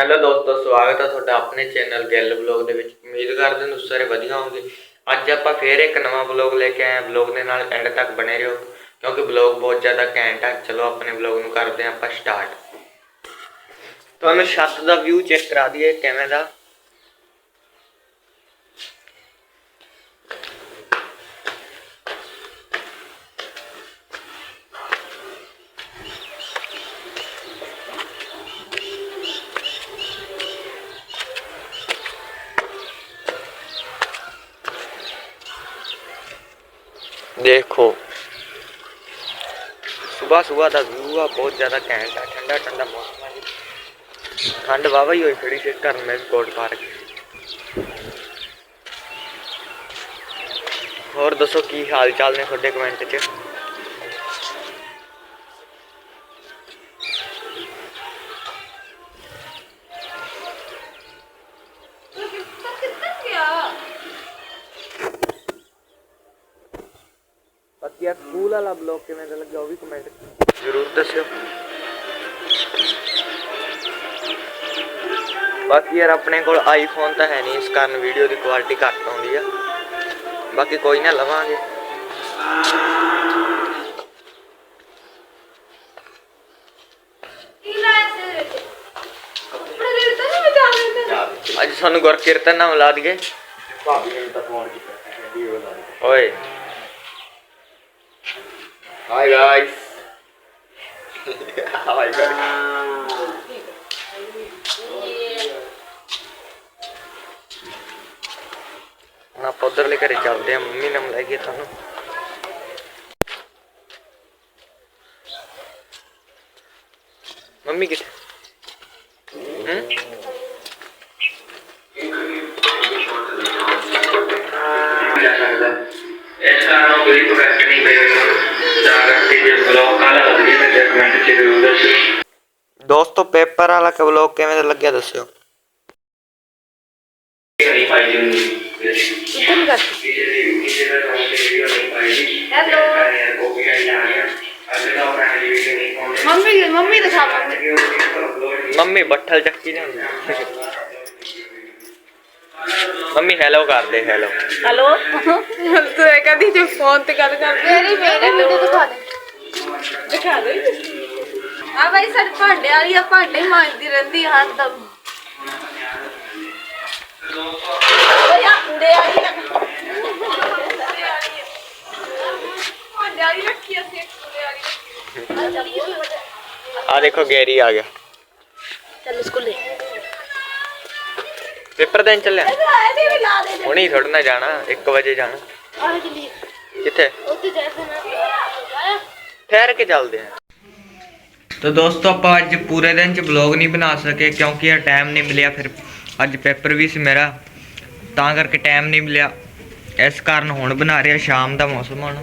Hello ਦੋਸਤੋ, ਸਵਾਗਤ ਹੈ ਤੁਹਾਡਾ ਆਪਣੇ ਚੈਨਲ ਗਿੱਲ ਬਲੌਗ ਦੇ ਵਿੱਚ। ਉਮੀਦ ਕਰਦੇ ਹਾਂ ਤੁਸੀਂ ਸਾਰੇ ਵਧੀਆ ਹੋਵੋਗੇ। ਅੱਜ ਆਪਾਂ ਫੇਰ ਇੱਕ ਨਵਾਂ ਬਲੌਗ ਲੈ ਕੇ ਆਏ ਹਾਂ। ਬਲੌਗ ਦੇ ਨਾਲ ਐਂਡ ਤੱਕ ਬਣੇ ਰਹੋ, ਕਿਉਂਕਿ ਬਲੌਗ ਬਹੁਤ ਜ਼ਿਆਦਾ ਘੈਂਟ ਹੈ ਚਲੋ ਆਪਣੇ ਬਲੌਗ ਨੂੰ ਕਰਦੇ ਹਾਂ ਆਪਾਂ ਸਟਾਰਟ। ਤੁਹਾਨੂੰ ਛੱਤ ਦਾ ਵਿਊ ਚੈੱਕ ਕਰਾ ਦਈਏ, ਕਿਵੇਂ ਦਾ? ਦੇਖੋ। ਸਵੇਰ ਸਵੇਰ ਦਾ ਵਿਊ ਆ ਬਹੁਤ ਜ਼ਿਆਦਾ ਘੈਂਟ ਆ, ਠੰਡਾ ਠੰਡਾ ਮੌਸਮ ਹੈ ਠੰਡ ਵਾਵਾ ਹੀ ਹੋਈ ਖੜੀ ਸੀ ਘਰ ਮੈਂ ਕੋਟ ਪਾ ਰੱਖੀ ਹੋਰ ਦੱਸੋ ਕੀ ਹਾਲ ਚਾਲ ਨੇ ਤੁਹਾਡੇ ਕਮੈਂਟ 'ਚ? ਬਾਕੀ ਆ ਸਕੂਲ ਵਾਲਾ ਬਲੌਗ ਕਿਵੇਂ ਦਾ ਲੱਗਿਆ ਉਹ ਵੀ ਕਮੈਂਟ ਜ਼ਰੂਰ ਦੱਸਿਓ। ਬਾਕੀ ਯਾਰ ਆਪਣੇ ਕੋਲ ਆਈਫੋਨ ਤਾਂ ਹੈ ਨਹੀਂ ਇਸ ਕਾਰਨ ਵੀਡੀਓ ਦੀ ਕੁਆਲਿਟੀ ਘੱਟ ਆਉਂਦੀ ਆ। ਬਾਕੀ ਕੋਈ ਨਾ ਲਵਾਂਗੇ। ਅੱਜ ਸਾਨੂੰ ਗੁਰਕੀਰਤਨ ਨਾਮ ਲਾ ਦਈਏ। ਭਾਬੀ ਨੇ ਤਾਂ ਫੋਨ ਕੀਤਾ ਓਏ। ਹਾਈ ਗਾਇਸ ਹਾਈ ਗਾਇਸ ਹੁਣ ਆਪਾਂ ਉਧਰਲੇ ਘਰੇ ਚੱਲਦੇ ਆ ਮੰਮੀ ਨਾਲ ਲੈ ਕੇ ਤੁਹਾਨੂੰ ਮੰਮੀ ਕਿੱਥੇ ਹੋਏ ਤਾਂ ਕਰਕੇ ਜੇ ਬਲੌਗ ਕਾਲਾ ਲੱਗ ਗਿਆ ਤਾਂ ਕਮੈਂਟ 'ਚ ਜ਼ਰੂਰ ਦੱਸਿਓ ਦੋਸਤੋ ਪੇਪਰ ਵਾਲਾ ਕਿ ਬਲੌਗ ਮੰਮੀ ਹੈਲੋ ਕਰਦੇ ਹੈਲੋ ਹੈਲੋ ਤੂੰ ਇਹ ਕਦੀ ਜੋ ਫੋਨ ਤੇ ਗੱਲ ਕਰ ਮੇਰੀ ਮੇਰੀ ਵੀਡੀਓ ਦਿਖਾ ਦੇ। ਦਿਖਾ ਦੇ। ਆ ਭਾਈ ਸਾਡੇ ਭਾਂਡੇ ਵਾਲੀ ਆ ਭਾਂਡੇ ਮਾਂਜਦੀ ਰਹਿੰਦੀ ਆ ਹਰਦਮ ਓਏ ਆ ਕੁੜੇ ਵਾਲੀ ਆ। ਭਾਂਡੇ ਵਾਲੀ ਰੱਖੀ ਅਸੀਂ ਕੁੜੇ ਵਾਲੀ ਆ ਦੇਖੋ ਗੈਰੀ ਆ ਗਿਆ। ਪੇਪਰ ਦੇਣ ਚੱਲਿਆ? ਇਹਦੇ ਵੀ ਲਾ ਦੇ ਹੁਣੀ ਥੋੜਾ ਨਾ ਜਾਣਾ 1 ਵਜੇ ਜਾਣਾ। ਕਿੱਥੇ? ਠਹਿਰ ਕੇ ਚੱਲਦੇ ਆ। ਤਾਂ ਦੋਸਤੋ ਆਪਾਂ ਅੱਜ ਪੂਰੇ ਦਿਨ ਚ ਬਲੌਗ ਨਹੀਂ ਬਣਾ ਸਕੇ ਕਿਉਂਕਿ ਇਹ ਟਾਈਮ ਨਹੀਂ ਮਿਲਿਆ ਫਿਰ। ਅੱਜ ਪੇਪਰ ਵੀ ਸੀ ਮੇਰਾ ਤਾਂ ਕਰਕੇ ਟਾਈਮ ਨਹੀਂ ਮਿਲਿਆ। ਇਸ ਕਾਰਨ ਹੁਣ ਬਣਾ ਰਿਹਾ ਸ਼ਾਮ ਦਾ ਮੌਸਮ ਹੁਣ।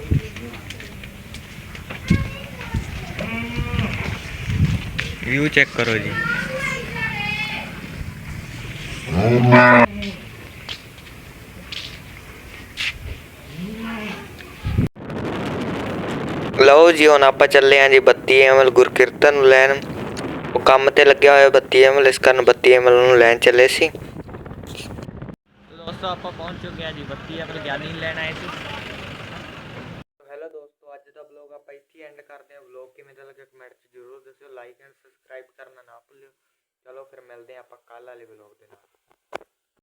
ਵਿਊ ਚੈੱਕ ਕਰੋ ਜੀ। ਲਓ ਜੀ ਹੁਣ ਆਪਾਂ ਚੱਲੇ ਆਂ ਜੀ 32 ਐਮਐਲ ਗੁਰਕੀਰਤਨ ਨੂੰ ਲੈਣ। ਉਹ ਕੰਮ ਤੇ ਲੱਗਿਆ ਹੋਇਆ 32 ਐਮਐਲ ਇਸ ਕਾਰਨ 32 ਐਮਐਲ ਨੂੰ ਲੈਣ ਚੱਲੇ ਸੀ। ਦੋਸਤੋ ਆਪਾਂ ਪਹੁੰਚ ਚੁੱਕੇ ਆਂ ਜੀ 32 ਐਮਐਲ ਗਿਆਨੀ ਲੈਣ ਆਏ ਸੀ। ਹੈਲੋ ਦੋਸਤੋ ਅੱਜ ਦਾ ਬਲੌਗ ਆਪਾਂ ਇੱਥੇ ਐਂਡ ਕਰਦੇ ਆਂ ਬਲੌਗ ਕਿਵੇਂ ਦਾ ਲੱਗਿਆ ਕਮੈਂਟ 'ਚ ਜ਼ਰੂਰ ਦੱਸਿਓ। ਲਾਈਕ ਐਂਡ ਸਬਸਕ੍ਰਾਈਬ ਕਰਨਾ ਨਾ ਭੁੱਲਿਓ। ਚਲੋ ਫਿਰ ਮਿਲਦੇ ਆਂ ਆਪਾਂ ਕੱਲ ਵਾਲੇ ਬਲੌਗ ਦੇ ਨਾਲ।